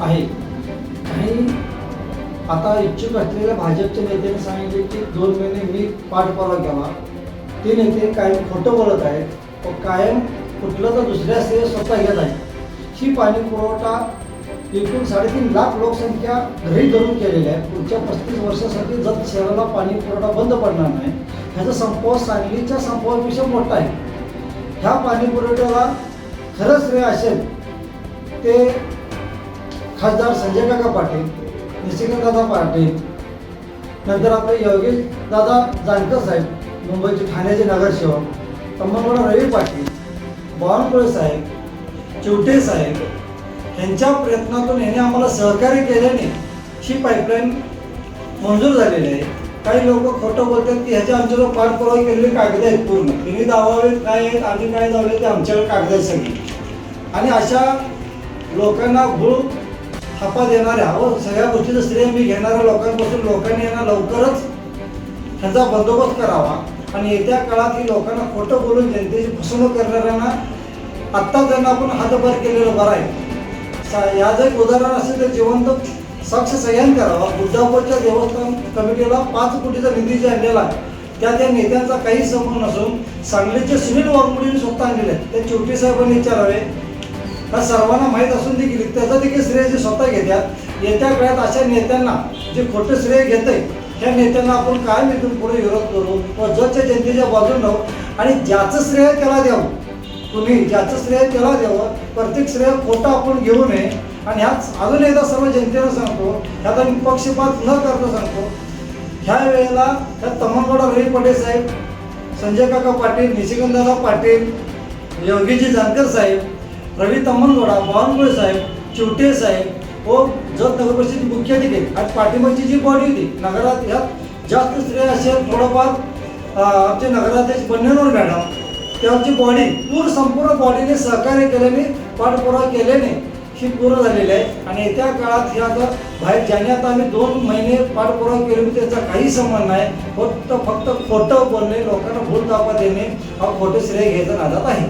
आहे. आणि आता इच्छुक असलेल्या भाजपच्या नेत्याने सांगितले की दोन महिने मी पाठपुरावा केला ते नेते कायम खोटं बोलत आहेत. व कायम कुठलं तर दुसऱ्या श्रेय स्वतः घेत आहेत. ही पाणी पुरवठा एकूण साडेतीन लाख लोकसंख्या घरी धरून केलेली आहे. पुढच्या पस्तीस वर्षासाठी जत शहराला पाणी पुरवठा बंद पडणार नाही. ह्याचा संपव सांगलीच्या संपवापेक्षा मोठा आहे. ह्या पाणी पुरवठ्याला खरंच श्रेय असेल ते खासदार संजय काका पाटील निशिकांतदादा पाटील नंतर आपले योगेश दादा जानकर साहेब मुंबईचे ठाण्याचे नगरसेवक तम्मनगड रवी पाटील बावनकुळे साहेब चिवटे साहेब यांच्या प्रयत्नातून यांनी आम्हाला सहकार्य केल्याने ही पाईपलाईन मंजूर झालेली आहे. काही लोक खोटं बोलतात की ह्याच्या आमच्याकडे पाठपुरावा केलेले कागद आहेत पूर्ण. तिने दावावेत काय आहेत आणि काय दावले ते आमच्याकडे कागद आहेत सगळी. आणि अशा लोकांना गुळ थापा देणाऱ्या व सगळ्या गोष्टीचं श्रेय मी घेणाऱ्या लोकांपासून लोकांनी यांना लवकरच ह्याचा बंदोबस्त करावा. आणि येत्या काळात ही लोकांना खोटं बोलून जनतेची फसवणूक करणाऱ्यांना आत्ता त्यांना आपण हातभार केलेलं बरं आहे. या याचं एक उदाहरण असेल तर जिवंत साक्ष सह्यान करावा. बुद्धापूरच्या देवस्थान कमिटीला पाच कोटीचा निधी जे आणलेला त्या त्या नेत्यांचा काही संबंध नसून सांगलीचे सुनील वाघमोडीने स्वतः आणलेले आहेत. ते चिवटी साहेबांनी विचारावे हा सर्वांना माहीत असून देखील त्याचं देखील श्रेय जे स्वतः घेतात येत्या काळात अशा नेत्यांना जे खोटं श्रेय घेत आहे त्या नेत्यांना आपण काय इथून पुढे विरोध करू व जगच्या जनतेच्या बाजून राहू आणि ज्याचं श्रेय त्याला द्यावं. तुम्ही ज्याचं श्रेय त्याला द्यावं प्रत्येक श्रेय खोटं आपण घेऊ नये. आणि ह्याच अजून एकदा सर्व जनतेला सांगतो ह्यात आम्ही पक्षपात न करता सांगतो ह्या वेळेला ह्या तमनगौडा रवी पटेल साहेब संजय काका पाटील निशिकांतदादा पाटील योगीजी जानकर साहेब रवी तमनगोडा बावनकुळे साहेब चिवटे साहेब व जत नगर परिषद मुख्याधिकारी आणि पाठिंबाची जी बॉडी होती नगरात ह्यात जास्त स्त्रिया असेल थोडंफार आमचे नगराध्यक्ष बन्नेनवर मॅडम त्यांची बॉडी पूर्ण संपूर्ण बॉडीने सहकार्य केल्याने पाठपुरावा केल्याने ही पूर्ण झालेली आहे. आणि येत्या काळात हे आता बाहेर ज्याने आता आम्ही दोन महिने पाठपुरावा केले म्हणजे मी त्याचा काही संबंध नाही. फक्त फक्त खोटं बोलणे लोकांना भूल दाखवा देणे हा खोटे श्रेय घ्यायचा नादात आहे.